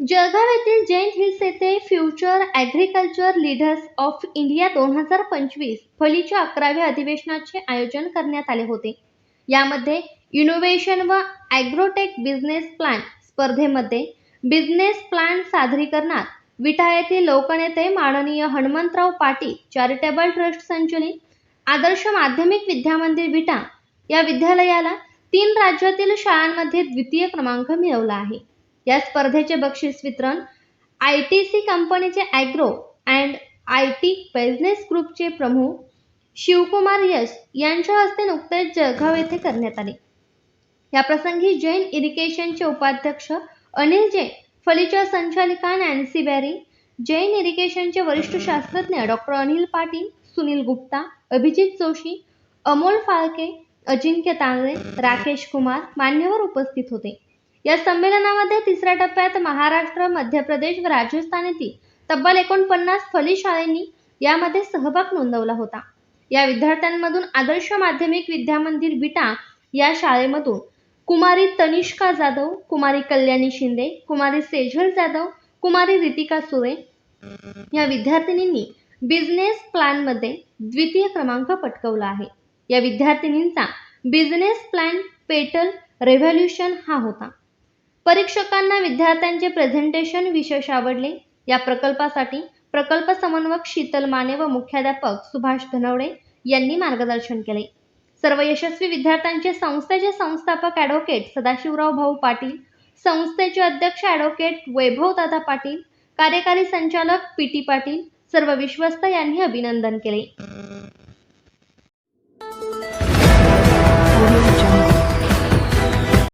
जळगाव येथील जैन हिल्स येथे future agriculture leaders of India दोन हजार पंचवीस फलीच्या अकराव्या अधिवेशनाचे आयोजन करण्यात आले होते. यामध्ये इनोव्हेशन व ॲग्रोटेक बिझनेस प्लॅन स्पर्धेमध्ये बिझनेस प्लॅन सादरीकरणात विटा येथील लोकनेते माननीय हनुमंतराव पाटील चॅरिटेबल ट्रस्ट संचलित आदर्श माध्यमिक विद्यामंदिर विटा या विद्यालयाला तीन राज्यातील शाळांमध्ये द्वितीय क्रमांक मिळवला आहे. या स्पर्धेचे बक्षीस वितरण आय टी सी कंपनीचे agro and I T business ग्रुपचे प्रमुख शिवकुमार यश यांच्या हस्ते नुकतेच जळगाव येथे करण्यात आले. याप्रसंगी जैन इरिगेशनचे उपाध्यक्ष अनिल जैन फलीच्या संचालिका नॅन्सी बॅरी जैन इरिगेशनचे वरिष्ठ शास्त्रज्ञ डॉक्टर अनिल पाटील सुनील गुप्ता अभिजित जोशी अमोल फाळके अजिंक्य तांगरे राकेश कुमार मान्यवर उपस्थित होते. या संमेलनामध्ये तिसऱ्या टप्प्यात महाराष्ट्र मध्य प्रदेश व राजस्थान येथील तब्बल एकोणपन्नास फली शाळांनी यामध्ये सहभाग नोंदवला होता. या विद्यार्थ्यांमधून आदर्श माध्यमिक विद्यामंदिर विटा या शाळेमधून कुमारी तनिष्का जाधव कुमारी कल्याणी शिंदे कुमारी सेजल जाधव कुमारी रितिका सुरे या विद्यार्थिनींनी बिझनेस प्लॅनमध्ये द्वितीय क्रमांक पटकवला आहे. या विद्यार्थिनींचा बिझनेस प्लॅन पेटल रेव्होल्युशन हा होता. परीक्षकांना विद्यार्थ्यांचे प्रेझेंटेशन विशेष आवडले. या प्रकल्पासाठी प्रकल्प समन्वयक शीतल माने व मुख्याध्यापक सुभाष धनवडे यांनी मार्गदर्शन केले. सर्व यशस्वी विद्यार्थ्यांचे संस्थेचे संस्थापक ॲडव्होकेट सदाशिवराव भाऊ पाटील संस्थेचे अध्यक्ष ॲडव्होकेट वैभव दादा पाटील कार्यकारी संचालक पी टी पाटील सर्व विश्वस्त यांनी अभिनंदन केले.